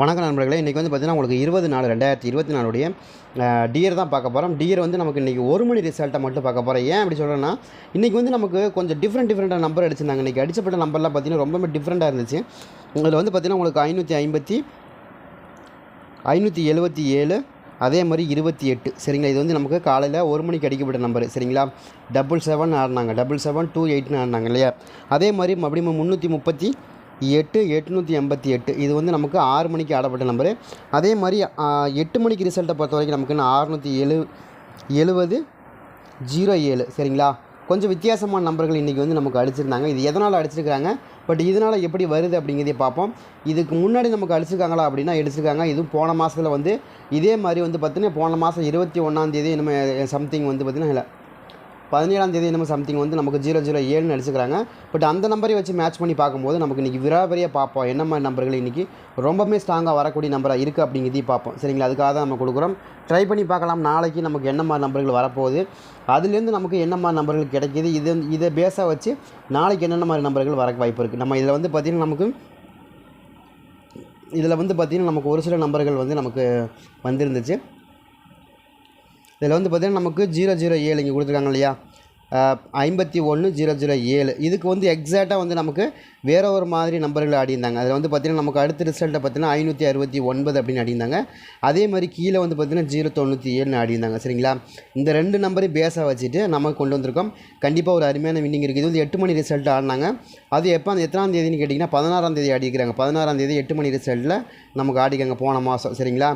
வணக்கம் நண்பர்களே. இன்றைக்கி வந்து பார்த்திங்கன்னா உங்களுக்கு இருபது நாலு ரெண்டாயிரத்தி இருபத்தி நாலுடைய டியர் தான் பார்க்க போகிறோம் டியர் வந்து நமக்கு இன்றைக்கி ஒரு மணி ரிசல்ட்டை மட்டும் பார்க்க போகிறோம் ஏன் அப்படி சொல்கிறேன்னா இன்றைக்கி வந்து நமக்கு கொஞ்சம் டிஃப்ரெண்ட் டிஃப்ரெண்ட்டாக நம்பர் அடிச்சிருந்தாங்க. இன்றைக்கி அடிச்சப்பட்ட நம்பர்லாம் பார்த்திங்கன்னா ரொம்பவே டிஃப்ரெண்ட்டாக இருந்துச்சு. அதில் வந்து பார்த்திங்கன்னா உங்களுக்கு ஐநூற்றி ஐம்பத்தி ஐநூற்றி எழுபத்தி ஏழு அதே மாதிரி இருபத்தி எட்டு. சரிங்களா? இது வந்து நமக்கு காலையில் ஒரு மணிக்கு அடிக்கப்பட்ட நம்பர் சரிங்களா? டபுள் செவன் ஆடினாங்க. டபுள் செவன் டூ எயிட்னு ஆடினாங்க இல்லையா? அதே மாதிரி மறுபடியும் முந்நூற்றி முப்பத்தி எட்டு எட்நூற்றி எண்பத்தி எட்டு. இது வந்து நமக்கு ஆறு மணிக்கு ஆடப்பட்ட நம்பரு. அதே மாதிரி எட்டு மணிக்கு ரிசல்ட்டை பொறுத்த வரைக்கும் நமக்கு இன்னும் அறுநூற்றி எழு எழுபது ஜீரோ ஏழு. சரிங்களா? கொஞ்சம் வித்தியாசமான நம்பர்கள் இன்றைக்கி வந்து நமக்கு அடிச்சிருந்தாங்க. இது எதனால் அடிச்சிருக்காங்க பட் இதனால் எப்படி வருது அப்படிங்கிறதே பார்ப்போம். இதுக்கு முன்னாடி நமக்கு அடிச்சிருக்காங்களா அப்படின்னா அடிச்சிருக்காங்க இதுவும் போன மாதத்தில் வந்து இதே மாதிரி வந்து பார்த்திங்கன்னா போன மாதம் இருபத்தி ஒன்றாந்தேதி நம்ம சம்திங் வந்து பார்த்திங்கன்னா இல்லை பதினேழாம் தேதி நம்ம சம்திங் வந்து நமக்கு ஜீரோ ஜீரோ ஏழுன்னு அடிச்சுக்கிறாங்க பட் அந்த நம்பரை வச்சு மேட்ச் பண்ணி பார்க்கும்போது நமக்கு இன்றைக்கி விராபரியாக பார்ப்போம். என்ன மாதிரி நம்பர்கள் இன்றைக்கி ரொம்பவுமே ஸ்ட்ராங்காக வரக்கூடிய நம்பராக இருக்குது அப்படிங்கிறதையும் பார்ப்போம். சரிங்களா? அதுக்காக தான் நம்ம கொடுக்குறோம். ட்ரை பண்ணி பார்க்கலாம். நாளைக்கு நமக்கு என்ன மாதிரி நம்பர்கள் வரப்போகுது? அதுலேருந்து நமக்கு என்ன மாதிரி நம்பர்கள் கிடைக்கிது? இது இதை பேஸாக வச்சு நாளைக்கு என்னென்ன மாதிரி நம்பர்கள் வர வாய்ப்பு இருக்குது நம்ம இதில் வந்து பார்த்திங்கன்னா நமக்கு இதில் வந்து பார்த்திங்கன்னா நமக்கு ஒரு சில நம்பர்கள் வந்து நமக்கு வந்திருந்துச்சு. இதில் வந்து பார்த்திங்கன்னா நமக்கு ஜீரோ ஜீரோ ஏழு இங்கே கொடுத்துருக்காங்க இல்லையா? ஐம்பத்தி ஒன்று ஜீரோ ஜீரோ ஏழு. இதுக்கு வந்து எக்ஸாக்டாக வந்து நமக்கு வேறு ஒரு மாதிரி நம்பர்கள் அடிந்தாங்க. அதில் வந்து பார்த்திங்கன்னா நமக்கு அடுத்த ரிசல்ட்டை பார்த்தீங்கன்னா ஐநூற்றி அறுபத்தி ஒன்பது அப்படின்னு அடிந்தாங்க. அதே மாதிரி கீழே வந்து பார்த்திங்கன்னா ஜீரோ தொண்ணூற்றி ஏழுன்னு அடிந்தாங்க. சரிங்களா? இந்த ரெண்டு நம்பரையும் பேஸாக வச்சுட்டு நம்ம கொண்டு வந்திருக்கோம். கண்டிப்பாக ஒரு அருமையான வின்னிங் இருக்குது இது வந்து எட்டு மணி ரிசல்ட் ஆடினாங்க. அது எப்போ அந்த எத்தனாம் தேதின்னு கேட்டிங்கன்னா பதினாறாம் தேதி ஆடிக்கிறாங்க பதினாறாம் தேதி எட்டு மணி ரிசல்ட்டில் நமக்கு ஆடிக்காங்க போன மாதம் சரிங்களா?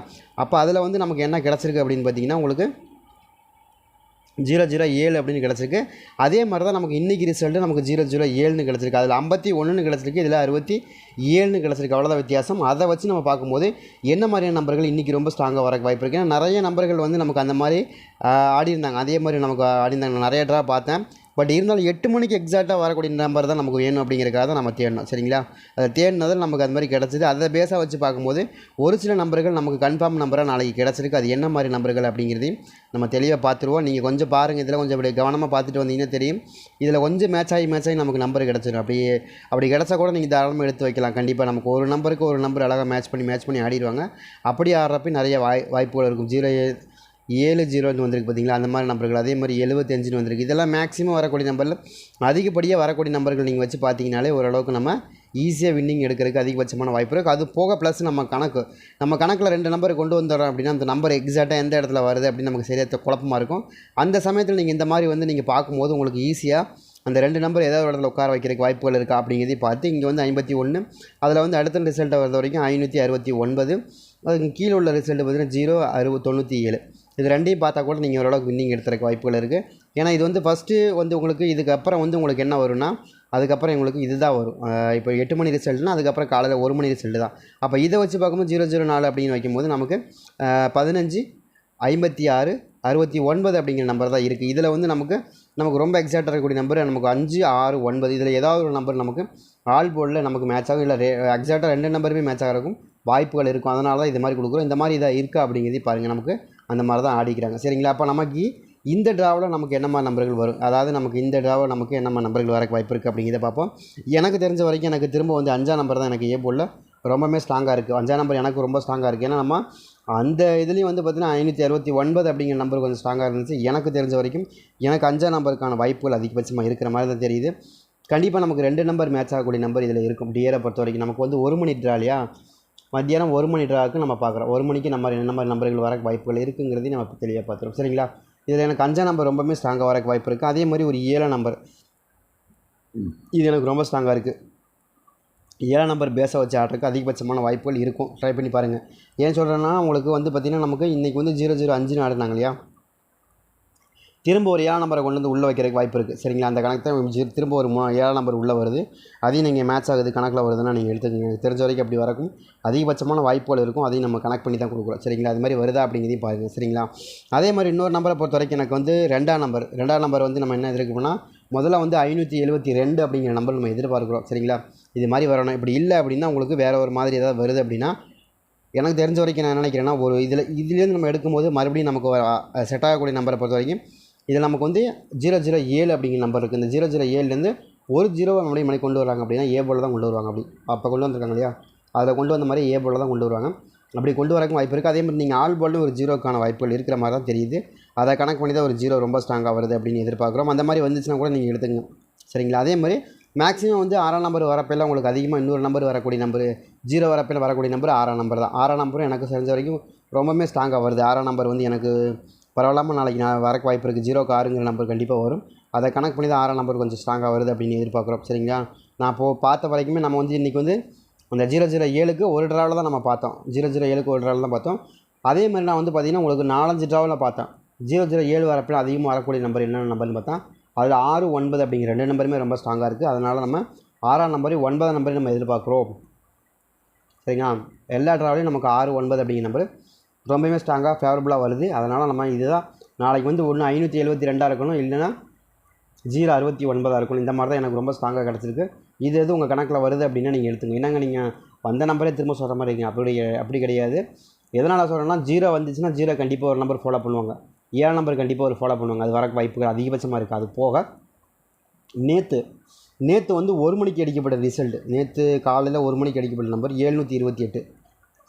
அப்போ அதில் வந்து நமக்கு என்ன கிடச்சிருக்கு அப்படின்னு பார்த்தீங்கன்னா உங்களுக்கு ஜீரோ ஜீரோ ஏழு அப்படின்னு கிடச்சிருக்கு. அதே மாதிரி தான் நமக்கு இன்றைக்கி ரிசல்ட்டு நமக்கு ஜீரோ ஜீரோ ஏழுன்னு கிடச்சிருக்கு. அதில் ஐம்பத்தி ஒன்றுன்னு கிடச்சிருக்கு. இதில் அறுபத்தி ஏழுன்னு கிடச்சிருக்கு. அவ்வளோதான் வித்தியாசம். அதை வச்சு நம்ம பார்க்கும்போது என்ன மாதிரியான நம்பர்கள் இன்றைக்கி ரொம்ப ஸ்ட்ராங்காக வர வாய்ப்பு இருக்குது ஏன்னா நிறைய நம்பர்கள் வந்து நமக்கு அந்த மாதிரி ஆஹ், ஆடியிருந்தாங்க. அதே மாதிரி நமக்கு ஆடியிருந்தாங்க. நான் நிறைய ட்ரா பார்த்தேன். பட் இருந்தாலும் எட்டு மணிக்கு எக்ஸாக்டாக வரக்கூடிய நம்பர் தான் நமக்கு வேணும் அப்படிங்கிறக்காக தான் நம்ம தேடணும். சரிங்களா? அதை தேடினதில் நமக்கு அது மாதிரி கிடச்சிது. அதை பேஸாக வச்சு பார்க்கும்போது ஒரு சில நம்பர்கள் நமக்கு கன்ஃபார்ம் நம்பராக நாளைக்கு கிடச்சிருக்கு. அது என்ன மாதிரி நம்பர்கள் அப்படிங்கிறதையும் நம்ம தெளிவாக பார்த்துருவோம். நீங்கள் கொஞ்சம் பாருங்கள் இதில் கொஞ்சம் அப்படி கவனமாக பார்த்துட்டு வந்தீங்கன்னா தெரியும். இதில் கொஞ்சம் மேட்ச் ஆகி மேட்ச் ஆகி நமக்கு நம்பர் கிடச்சிடும் அப்படி அப்படி கிடச்சா கூட நீங்கள் தாராளமாக எடுத்து வைக்கலாம். கண்டிப்பாக நமக்கு ஒரு நம்பருக்கு ஒரு நம்பர் அழகாக மேட்ச் பண்ணி மேட்ச் பண்ணி ஆடிடுவாங்க. அப்படி ஆடுறப்ப நிறைய வாய் வாய்ப்புகள் இருக்கும். ஜீரோ ஏழு ஜீரோன்னு வந்திருக்கு பார்த்தீங்களா? அந்த மாதிரி நம்பர்கள் அதே மாதிரி எழுபத்தஞ்சுன்னு வந்திருக்கு. இதெல்லாம் மேக்ஸிமம் வரக்கூடிய நம்பரில் அதிகப்படியாக வரக்கூடிய நம்பர்கள் நீங்கள் வச்சு பார்த்தீங்கனாலே ஓரளவுக்கு நம்ம ஈஸியாக வின்னிங் எடுக்கிறதுக்கு அதிகபட்சமான வாய்ப்பு இருக்குது அது போக ப்ளஸ் நம்ம கணக்கு நம்ம கணக்கில் ரெண்டு நம்பர் கொண்டு வந்துடுறோம் அப்படின்னா அந்த நம்பர் எக்ஸாக்டாக எந்த இடத்துல வருது அப்படின்னு நமக்கு சரியாக குழப்பமாக இருக்கும். அந்த சமயத்தில் நீங்கள் இந்த மாதிரி வந்து நீங்கள் பார்க்கும்போது உங்களுக்கு ஈஸியாக அந்த ரெண்டு நம்பர் ஏதாவது ஒரு இடத்துல உட்கார வைக்கிறதுக்கு வாய்ப்புகள் இருக்கா அப்படிங்கிறதையும் பார்த்து இங்கே வந்து ஐம்பத்தி ஒன்று அதில் வந்து அடுத்த ரிசல்ட்டை வரது வரைக்கும் ஐநூற்றி அறுபத்தி ஒன்பது அதுக்கு கீழே உள்ள ரிசல்ட்டு பார்த்தீங்கன்னா ஜீரோ அறுபது தொண்ணூற்றி ஏழு. இது ரெண்டையும் பார்த்தா கூட நீங்கள் ஓரளவுக்கு வின்னிங் எடுத்துறக்கு வாய்ப்புகள் இருக்குது ஏன்னா இது வந்து ஃபஸ்ட்டு வந்து உங்களுக்கு இதுக்கப்புறம் வந்து உங்களுக்கு என்ன வரும்னா அதுக்கப்புறம் உங்களுக்கு இதுதான் வரும். இப்போ எட்டு மணி ரிசல்ட்னா அதுக்கப்புறம் காலையில் ஒரு மணி ரிசல்ட்டு தான். அப்போ இதை வச்சு பார்க்கும்போது ஜீரோ ஜீரோ நாலு அப்படின்னு வைக்கும்போது நமக்கு பதினஞ்சு ஐம்பத்தி ஆறு அறுபத்தி ஒன்பது அப்படிங்கிற நம்பர் தான் இருக்குது இதில் வந்து நமக்கு நமக்கு ரொம்ப எக்ஸாக்டாக இருக்கக்கூடிய நம்பர் நமக்கு அஞ்சு ஆறு ஒன்பது இதில் ஏதாவது ஒரு நம்பர் நமக்கு ஆல் போர்டில் நமக்கு மேட்ச் ஆகும். இல்லை எக்ஸாக்டாக ரெண்டு நம்பருமே மேட்ச் ஆகிறக்கும் வாய்ப்புகள் இருக்கும். அதனால தான் இது மாதிரி கொடுக்குறோம். இந்த மாதிரி இதாக இருக்கா அப்படிங்கிறதே பாருங்கள் நமக்கு அந்த மாதிரி தான் ஆடிக்கிறாங்க. சரிங்களா? அப்போ நமக்கு இந்த ட்ராவில் நமக்கு என்னமா நம்பர்கள் வரும்? அதாவது நமக்கு இந்த ட்ராவில் நமக்கு என்னமா நம்பர்கள் வரக்கு வாய்ப்பு இருக்குது அப்படிங்கிறத பார்ப்போம். எனக்கு தெரிஞ்ச வரைக்கும் எனக்கு திரும்ப வந்து அஞ்சாம் நம்பர் தான் எனக்கு ஏ போலில் ரொம்பவுமே ஸ்ட்ராங்காக இருக்குது அஞ்சாம் நம்பர் எனக்கு ரொம்ப ஸ்ட்ராங்காக இருக்குது ஏன்னா நம்ம அந்த இதுலேயும் வந்து பார்த்திங்கன்னா ஐநூற்றி அறுபத்தி ஒன்பது அப்படிங்கிற நம்பர் கொஞ்சம் ஸ்ட்ராங்காக இருந்துச்சு. எனக்கு தெரிஞ்ச வரைக்கும் எனக்கு அஞ்சாம் நம்பருக்கான வாய்ப்புகள் அதிகபட்சமாக இருக்கிற மாதிரி தான் தெரியுது. கண்டிப்பாக நமக்கு ரெண்டு நம்பர் மேட்ச் ஆகக்கூடிய நம்பர் இதில் இருக்கும். டியரை பொறுத்த வரைக்கும் நமக்கு வந்து ஒரு மணி ட்ரா இல்லையா மத்தியானம் ஒரு மணி ட்ராக்கு நம்ம பார்க்குறோம். ஒரு மணிக்கு நம்ம என்ன மாதிரி நம்பர்கள் வர வாய்ப்புகள் இருக்குங்கிறதையும் நம்ம தெளிவாக பார்த்துருவோம் சரிங்களா? இதில் எனக்கு அஞ்சா நம்பர் ரொம்பவுமே ஸ்ட்ராங்காக வரக்கு வாய்ப்பு இருக்குது அதே மாதிரி ஒரு ஏழை நம்பர். இது எனக்கு ரொம்ப ஸ்ட்ராங்காக இருக்குது ஏழாம் நம்பர் பேஸை வச்சு ஆடுறதுக்கு அதிகபட்சமான வாய்ப்புகள் இருக்கும். ட்ரை பண்ணி பாருங்கள் ஏன் சொல்கிறேன்னா உங்களுக்கு வந்து பார்த்திங்கன்னா நமக்கு இன்றைக்கி வந்து ஜீரோ ஜீரோ அஞ்சுன்னு ஆடினாங்க இல்லையா? திரும்ப ஒரு ஏழாம் நம்பரை கொண்டு வந்து உள்ளே வைக்கிறதுக்கு வாய்ப்பு இருக்குது சரிங்களா? அந்த கணக்கு தான் திரும்ப ஒரு மூ ஏழாம் நம்பர் உள்ளே வருது. அதையும் நீங்கள் மேட்ச் ஆகுது கணக்கில் வருதுன்னா நீங்கள் எடுத்துக்கங்க. எனக்கு தெரிஞ்ச வரைக்கும் அப்படி வரக்கும். அதிகபட்சமான வாய்ப்புகள் இருக்கும். அதையும் நம்ம கனெக்ட் பண்ணி தான் கொடுக்குறோம். சரிங்களா? அது மாதிரி வருதா அப்படிங்கிறதையும் பாருங்கள் சரிங்களா? அதே மாதிரி இன்னொரு நம்பரை பொறுத்த வரைக்கும் எனக்கு வந்து ரெண்டாம் நம்பர் ரெண்டாம் நம்பர் வந்து நம்ம என்ன எதிர்க்கணும்னா முதல்ல வந்து ஐநூற்றி எழுபத்தி ரெண்டு அப்படிங்கிற நம்பர் நம்ம எதிர்பார்க்குறோம். சரிங்களா? இது மாதிரி வரணும். இப்படி இல்லை அப்படின்னா உங்களுக்கு வேறு ஒரு மாதிரி ஏதாவது வருது அப்படின்னா எனக்கு தெரிஞ்ச வரைக்கும் நான் என்ன நினைக்கிறேன்னா ஒரு இதில் இதுலேருந்து நம்ம எடுக்கும்போது மறுபடியும் நமக்கு செட் ஆகக்கூடிய நம்பரை பொறுத்த வரைக்கும் இதில் நமக்கு வந்து ஜீரோ ஜீரோ ஏழு அப்படிங்கிற நம்பர் இருக்குது இந்த ஜீரோ ஜீரோ ஏழுலேருந்து ஒரு ஜீரோவை மறுபடியும் மணி கொண்டு வராங்க அப்படின்னா ஏ போல் தான் கொண்டு வருவாங்க அப்படி. அப்போ கொண்டு வந்திருக்காங்க இல்லையா? அதில் கொண்டு வந்த மாதிரி ஏ போர்டில் தான் கொண்டு வருவாங்க. அப்படி கொண்டு வரக்கும் வாய்ப்பு இருக்குது அதே மாதிரி நீங்கள் ஆல் போர்டில் ஒரு ஜீரோக்கான வாய்ப்புகள் இருக்கிற மாதிரி தான் தெரியுது. அதை கணக்கு பண்ணி தான் ஒரு ஜீரோ ரொம்ப ஸ்ட்ராங்காக வருது அப்படின்னு எதிர்பார்க்குறோம். அந்த மாதிரி வந்துச்சுன்னா கூட நீங்கள் எடுத்துங்க. சரிங்களா? அதே மாதிரி மேக்ஸிமம் வந்து ஆறாம் நம்பர் வரப்பெல்லாம் உங்களுக்கு அதிகமாக இன்னொரு நம்பர் வரக்கூடிய நம்பர் ஜீரோ வரப்பில் வரக்கூடிய நம்பர் ஆறாம் நம்பர் தான். ஆறாம் நம்பரும் எனக்கு தெரிஞ்ச வரைக்கும் ரொம்பவுமே ஸ்ட்ராங்காக வருது. ஆறாம் நம்பர் வந்து எனக்கு பரவாயில்லாமல் நாளைக்கு நான் வரக்கு வாய்ப்பு இருக்குது ஜீரோக்கு ஆறுங்கிற நம்பர் கண்டிப்பாக வரும். அதை கணக்கு பண்ணி தான் ஆறாம் நம்பர் கொஞ்சம் ஸ்ட்ராங்காக வருது அப்படின்னு எதிர்பார்க்குறோம். சரிங்களா? நான் இப்போது பார்த்த வரைக்குமே நம்ம வந்து இன்றைக்கி வந்து அந்த ஜீரோ ஜீரோ ஏழுக்கு ஒரு ட்ராவில் தான் நம்ம பார்த்தோம். ஜீரோ ஜீரோ ஏழுக்கு ஒரு ட்ராவில் தான் பார்த்தோம். அதே மாதிரி நான் வந்து பார்த்திங்கன்னா உங்களுக்கு நாலஞ்சு ட்ராவில் பார்த்தேன். ஜீரோ ஜீரோ ஏழு வரப்பில் அதிகமாக வரக்கூடிய நம்பர் என்னென்ன நம்பர்னு பார்த்தா அதில் ஆறு ஒன்பது அப்படிங்கிற ரெண்டு நம்பருமே ரொம்ப ஸ்ட்ராங்காக இருக்குது அதனால் நம்ம ஆறாம் நம்பரையும் ஒன்பதாம் நம்பரையும் நம்ம எதிர்பார்க்குறோம். சரிங்களா? எல்லா ட்ராவலையும் நமக்கு ஆறு ஒன்பது அப்படிங்கிற நம்பர் ரொம்பவுமே ஸ்ட்ராங்காக ஃபேவரபுளாக வருது. அதனால் நம்ம இதுதான் நாளைக்கு வந்து ஒன்று ஐநூற்றி எழுபத்தி ரெண்டாக இருக்கணும் இல்லைன்னா ஜீரோ அறுபத்தி ஒன்பதாக இருக்கணும். இந்த மாதிரி தான் எனக்கு ரொம்ப ஸ்ட்ராங்காக கிடச்சிருக்கு. இது எது உங்கள் கணக்கில் வருது அப்படின்னா நீங்கள் எடுத்துங்க என்னங்க நீங்கள் வந்த நம்பரே திரும்ப சொல்கிற மாதிரி இருக்கீங்க. அப்படி அப்படி கிடையாது. எதனால் சொல்கிறேன்னா ஜீரோ வந்துச்சுன்னா ஜீரோ கண்டிப்பாக ஒரு நம்பர் ஃபாலோ பண்ணுவாங்க. ஏழு நம்பர் கண்டிப்பாக ஒரு ஃபாலோ பண்ணுவாங்க. அது வர வாய்ப்புகள் அதிகபட்சமாக இருக்குது அது போக நேற்று நேற்று வந்து ஒரு மணிக்கு அடிக்கப்பட்ட ரிசல்ட் நேற்று காலையில் ஒரு மணிக்கு அடிக்கப்பட்ட நம்பர் ஏழ்நூற்றி இருபத்தி எட்டு.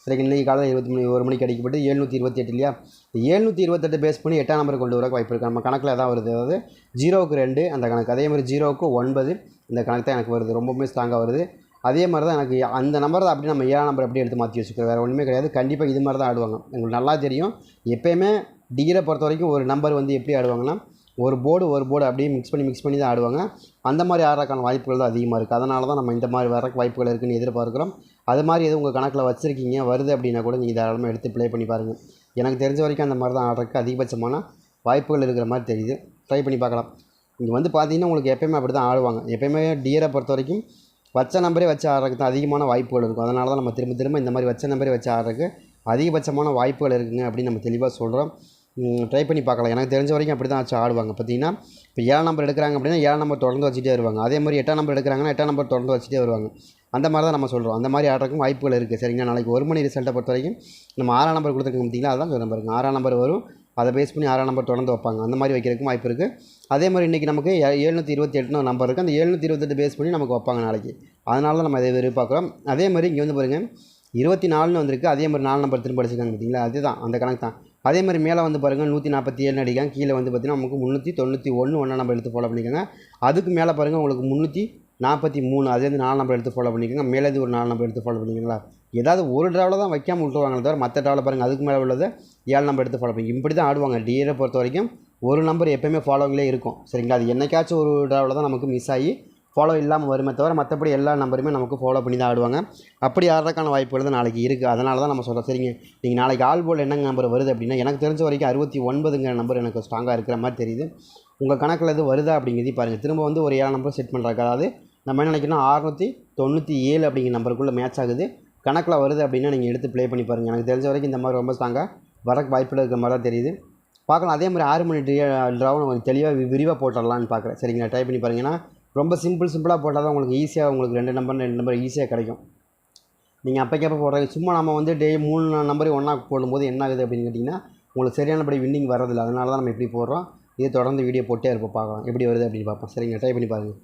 சரிங்க இன்றைக்கி காலையில் இருபத்தி மணி ஒரு மணிக்கு அடிக்கப்பட்டு ஏழ்நூற்றி இருபத்தி எட்டு இல்லையா? ஏழ்நூற்றி இருபத்தெட்டு பேஸ் பண்ணி எட்டாம் நம்பர் கொண்டு வரக்கு வாய்ப்பு இருக்குது நம்ம கணக்கில் தான் வருது. அதாவது ஜீரோவுக்கு ரெண்டு அந்த கணக்கு. அதே மாதிரி ஜீரோவுக்கு ஒன்பது இந்த கணக்கு தான் எனக்கு வருது. ரொம்பவுமே ஸ்ட்ராங்காக வருது. அதே மாதிரி தான் எனக்கு அந்த நம்பர் தான் அப்படி நம்ம ஏழாம் நம்பர் அப்படியே எடுத்து மாற்றி வச்சுக்கிறோம் வேறு ஒன்றுமே கிடையாது. கண்டிப்பாக இது மாதிரி தான் ஆடுவாங்க. உங்களுக்கு நல்லா தெரியும். எப்போயுமே டிகிரை பொறுத்த வரைக்கும் ஒரு நம்பர் வந்து எப்படி ஆடுவாங்கன்னா ஒரு போர்டு ஒரு போர்டு அப்படியே மிக்ஸ் பண்ணி மிக்ஸ் பண்ணி தான் ஆடுவாங்க. அந்த மாதிரி ஆடுறதுக்கான வாய்ப்புகள் தான் அதிகமாக இருக்குது அதனால தான் நம்ம இந்த மாதிரி வரக்கு வாய்ப்புகள் இருக்குதுன்னு எதிர்பார்க்குறோம். அது மாதிரி எதுவும் உங்கள் கணக்கில் வச்சுருக்கீங்க? வருது அப்படின்னா கூட நீங்கள் தாராளமாக எடுத்து ப்ளே பண்ணி பாருங்கள் எனக்கு தெரிஞ்ச வரைக்கும் அந்த மாதிரி தான் ஆடுறதுக்கு அதிகபட்சமான வாய்ப்புகள் இருக்கிற மாதிரி தெரியுது. ட்ரை பண்ணி பார்க்கலாம். இங்கே வந்து பார்த்தீங்கன்னா உங்களுக்கு எப்போயுமே அப்படி தான் ஆடுவாங்க. எப்போயுமே டியரை பொறுத்த வரைக்கும் வச்ச நம்பரே வச்சு ஆடுறதுக்கு தான் அதிகமான வாய்ப்புகள் இருக்கும். அதனால தான் நம்ம திரும்ப திரும்ப இந்த மாதிரி வச்ச நம்பரே வச்சு ஆடுறதுக்கு அதிகபட்சமான வாய்ப்புகள் இருக்குங்க அப்படின்னு நம்ம தெளிவாக சொல்கிறோம் ட்ரை பண்ணி பார்க்கலாம். எனக்கு தெரிஞ்ச வரைக்கும் அப்படி தான் வச்சு ஆடுவாங்க. பார்த்தீங்கன்னா இப்போ ஏழு நம்பர் எடுக்கிறாங்க அப்படின்னா ஏழு நம்பர் தொடர்ந்து வச்சுட்டே வருவாங்க. அதே மாதிரி எட்டாம் நம்பர் எடுக்கிறாங்கன்னா எட்டாம் நம்பர் தொடர்ந்து வச்சுட்டே வருவாங்க. அந்த மாதிரி தான் நம்ம சொல்கிறோம் அந்த மாதிரி ஆடுறதுக்கும் வாய்ப்புகள் இருக்குது சரிங்களா? நாளைக்கு ஒரு மணி ரிசல்ட்டை பொறுத்த வரைக்கும் நம்ம ஆறாம் நம்பர் கொடுத்துருக்கோம் பார்த்தீங்களா? அதான் சொல்ல பாருங்க. ஆறாம் நம்பர் வரும். அதை பேஸ் பண்ணி ஆறாம் நம்பர் தொடர்ந்து வைப்பாங்க. அந்த மாதிரி வைக்கிறதுக்கும் வாய்ப்பு இருக்குது அதே மாதிரி இன்றைக்கி நமக்கு ஏழ்நூற்றி எழுநூற்றி இருபத்தி எட்டுன்னு ஒரு நம்பர் இருக்குது அந்த எழுநூற்றி இருபத்தெட்டு பேஸ் பண்ணி நமக்கு வைப்பாங்க நாளைக்கு. அதனால தான் நம்ம இதை எதிர்பார்க்குறோம். அதே மாதிரி இங்கே வந்து பாருங்கள் இருபத்தி நாலுன்னு வந்திருக்கு. அதே மாதிரி நாலு நம்பர் திரும்ப அடிச்சிருக்காங்க பார்த்தீங்களா? அதுதான். அந்த கணக்கு தான். அதே மாதிரி மேலே வந்து பாருங்கள் நூற்றி நாற்பத்தி ஏழு அடிக்காங்க கீழே வந்து பார்த்தீங்கன்னா நமக்கு முந்நூற்றி தொண்ணூற்றி ஒன்று ஒன்றா நம்பர் எடுத்து ஃபாலோ பண்ணிக்கோங்க. அதுக்கு மேலே பாருங்கள் உங்களுக்கு முந்நூற்றி நாற்பத்தி மூணு அதுலேருந்து நாலு நம்பர் எடுத்து ஃபாலோ பண்ணிக்கோங்க. மேலேருந்து ஒரு நாலு நம்பர் எடுத்து ஃபாலோ பண்ணிக்கோங்களா? ஏதாவது ஒரு டிராவில் தான் வைக்காமல் விட்டுருவாங்களே தவிர மற்ற டிராவில் பாருங்கள் அதுக்கு மேலே உள்ளதை ஏழு நம்பர் எடுத்து ஃபாலோ பண்ணி இப்படி தான் ஆடுவாங்க டிஏரை பொறுத்த வரைக்கும் ஒரு நம்பர் எப்போயுமே ஃபாலோவிங்லேயே இருக்கும். சரிங்களா? அது என்னைக்காச்சும் ஒரு டிராவில் தான் நமக்கு மிஸ் ஆகி ஃபாலோ இல்லாமல் வருமே தவிர மற்றபடி எல்லா நம்பருமே நமக்கு ஃபாலோ பண்ணி தான் ஆடுவாங்க. அப்படி ஆடுறதுக்கான வாய்ப்புகள் தான் நாளைக்கு இருக்குது அதனால தான் நம்ம சொல்கிறோம் சரிங்க. நீங்கள் நாளைக்கு ஆல் போல் என்னங்க நம்பர் வருது அப்படின்னா எனக்கு தெரிஞ்ச வரைக்கும் அறுபத்தி ஒன்பதுங்கிற நம்பர் எனக்கு ஸ்ட்ராங்காக இருக்கிற மாதிரி தெரியுது. உங்கள் கணக்கில் இது வருதா அப்படிங்கிறது பாருங்கள் திரும்ப வந்து ஒரு ஏழு நம்பர் செட் பண்ணுறாங்க அதாவது நம்ம என்ன நினைக்கணும் அறுநூற்றி தொண்ணூற்றி ஏழு அப்படிங்கிற நம்பருக்குள்ளே மேட்ச் ஆகுது. கணக்கில் வருது அப்படின்னா நீங்கள் எடுத்து ப்ளே பண்ணி பாருங்கள் எனக்கு தெரிஞ்ச வரைக்கும் இந்த மாதிரி ரொம்ப ஸ்ட்ராங்காக வரக்கு வாய்ப்புகள் இருக்கிற மாதிரி தான் தெரியுது. பார்க்கலாம். அதே மாதிரி ஆறு மணி ட்ராவும் கொஞ்சம் தெளிவாக விரிவாக போட்டுடலான்னு பார்க்குறேன். சரிங்களா? ட்ரை பண்ணி பாருங்கன்னா ரொம்ப சிம்பிள் சிம்பிளாக போட்டால் தான் உங்களுக்கு ஈஸியாக உங்களுக்கு ரெண்டு நம்பர் ரெண்டு நம்பர் ஈஸியாக கிடைக்கும். நீங்கள் அப்போக்கப்போ போடுறீங்க. சும்மா நம்ம வந்து டே மூணு நம்பரையும் ஒன்றா போடும்போது என்ன ஆகுது அப்படின்னு கேட்டிங்கன்னா உங்களுக்கு சரியானபடி வின்னிங் வரதில்லை அதனால தான் நம்ம எப்படி போடுறோம். இது தொடர்ந்து வீடியோ போட்டே இருப்போம் பார்க்கலாம். எப்படி வருது அப்படின்னு பார்ப்போம். சரிங்க ட்ரை பண்ணி பாருங்கள்